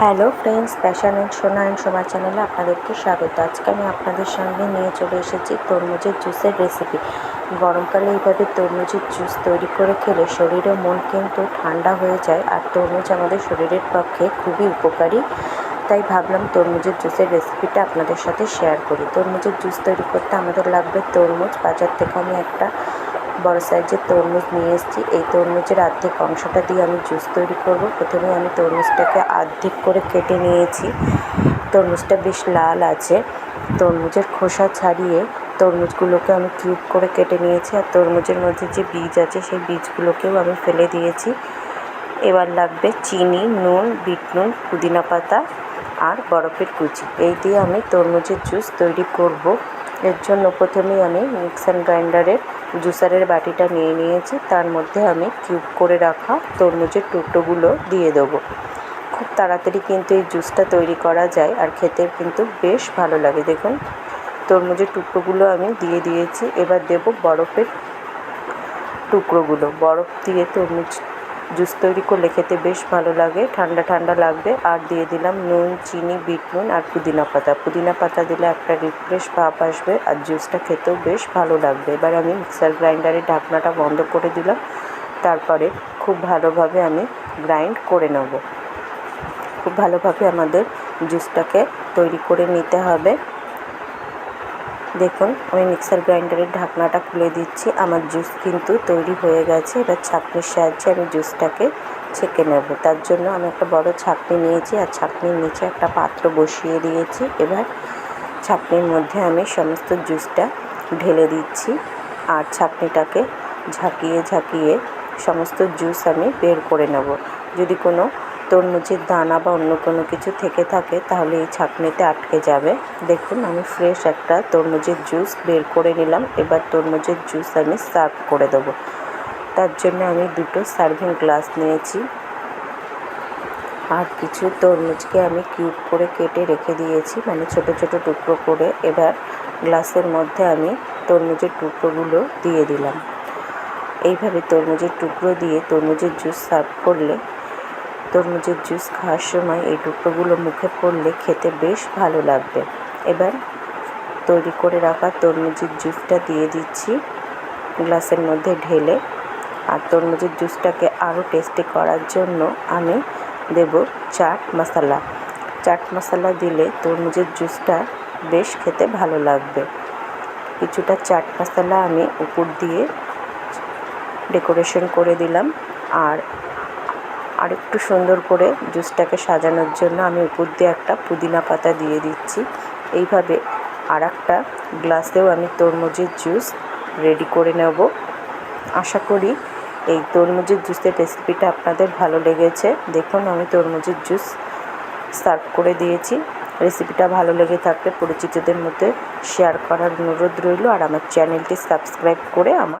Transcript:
Hello friends passion and Sona and Soma চ্যানেলে আপনাদেরকে স্বাগত। আজকে আমি আপনাদের সামনে নিয়ে চলে এসেছি তরমুজের জুসের রেসিপি গরমকালে এইভাবে তরমুজের জুস তৈরি করে খেলে শরীর ও মন কিন্তু ঠান্ডা হয়ে যায় আর তরমুজ আমাদের শরীরের পক্ষে খুবই উপকারী। তাই ভাবলাম তরমুজের জুসের রেসিপিটা আপনাদের সাথে শেয়ার করি। তরমুজের জুস তৈরি করতে আমাদের লাগবে তরমুজ। বাজার থেকে আমি একটা বড় সাইজের তরমুজ নিয়ে এসেছি, এই তরমুজের অর্ধেক অংশটা দিয়ে আমি জুস তৈরি করব। প্রথমে আমি তরমুজটাকে অর্ধেক করে কেটে নিয়েছি। তরমুজটা বেশ লাল আছে। তরমুজের খোসা ছাড়িয়ে তরমুজগুলোকে আমি কিউব করে কেটে নিয়েছি আর তরমুজের মধ্যে যে বীজ আছে, সেই বীজগুলোকেও আমি ফেলে দিয়েছি। এবার লাগবে চিনি, নুন, বিট নুন, পুদিনা পাতা আর বরফের কুচি। এই দিয়ে আমি তরমুজের জুস তৈরি করব। এর জন্য প্রথমেই আমি মিক্সার গ্রাইন্ডারের জুসারের বাটিটা নিয়ে নিয়েছি। তার মধ্যে আমি কিউব করে রাখা তরমুজের টুকরোগুলো দিয়ে দেবো। খুব তাড়াতাড়ি কিন্তু এই জুসটা তৈরি করা যায় আর খেতে কিন্তু বেশ ভালো লাগে। দেখুন, তরমুজের টুকরোগুলো আমি দিয়ে দিয়েছি। এবার দেব বরফের টুকরোগুলো। বরফ দিয়ে তরমুজ জুস তৈরি করলে খেতে বেশ ভালো লাগে, ঠান্ডা ঠান্ডা লাগবে। আর দিয়ে দিলাম নুন, চিনি বিট নুন আর পুদিনা পাতা। পুদিনা পাতা দিলে একটা রিফ্রেশ ভাব আসবে আর জুসটা খেতেও বেশ ভালো লাগবে। এবার আমি মিক্সার গ্রাইন্ডারের ঢাকনাটা বন্ধ করে দিলাম। তারপরে খুব ভালোভাবে আমি গ্রাইন্ড করে নেব। খুব ভালোভাবে আমাদের জুসটাকে তৈরি করে নিতে হবে। দেখুন, আমি মিক্সার গ্রাইন্ডারের ঢাকনাটা খুলে দিচ্ছি। আমার জুস কিন্তু তৈরি হয়ে গেছে। এবার ছাঁকনির সাহায্যে আমি জুসটাকে ছেঁকে নেব। তার জন্য আমি একটা বড় ছাঁকনি নিয়েছি আর ছাঁকনির নিচে একটা পাত্র বসিয়ে দিয়েছি। এবার ছাঁকনির মধ্যে আমি সমস্ত জুসটা ঢেলে দিচ্ছি আর ছাঁকনিটাকে ঝাঁকিয়ে ঝাঁকিয়ে সমস্ত জুস আমি বের করে নেব। যদি কোনো তরমুজের দানা বা অন্য কোনো কিছু থেকে থাকে, তাহলে এই ছাঁকনিতে আটকে যাবে। দেখুন, আমি ফ্রেশ একটা তরমুজের জুস বের করে নিলাম। এবার তরমুজের জুস আমি সার্ভ করে দেবো। তার জন্য আমি দুটো সার্ভিং গ্লাস নিয়েছি। আর কিছু তরমুজকে আমি কিউব করে কেটে রেখে দিয়েছি মানে ছোট ছোট টুকরো করে। এবার গ্লাসের মধ্যে আমি তরমুজের টুকরোগুলো দিয়ে দিলাম। এইভাবে তরমুজের টুকরো দিয়ে তরমুজের জুস সার্ভ করলে তরমুজের জুস খাওয়ার সময় এই টুকরোগুলো মুখে পড়লে খেতে বেশ ভালো লাগবে। এবার তৈরি করে রাখা তরমুজের জুসটা দিয়ে দিচ্ছি গ্লাসের মধ্যে ঢেলে। আর তরমুজের জুসটাকে আরও টেস্টি করার জন্য আমি দেব চাট মশলা। চাট মশলা দিলে তরমুজের জুসটা বেশ খেতে ভালো লাগবে। কিছুটা চাট মশলা আমি উপর দিয়ে ডেকোরেশন করে দিলাম। আর আরেকটু সুন্দর করে জুসটাকে সাজানোর জন্য আমি উপর দিয়ে একটা পুদিনা পাতা দিয়ে দিচ্ছি। এইভাবে আর একটা গ্লাসেও আমি তরমুজের জুস রেডি করে নেব। আশা করি এই তরমুজের জুসের রেসিপিটা আপনাদের ভালো লেগেছে। দেখুন, আমি তরমুজের জুস সার্ভ করে দিয়েছি। রেসিপিটা ভালো লেগে থাকলে পরিচিতদের মধ্যে শেয়ার করার অনুরোধ রইল। আর আমার চ্যানেলটি সাবস্ক্রাইব করে আমার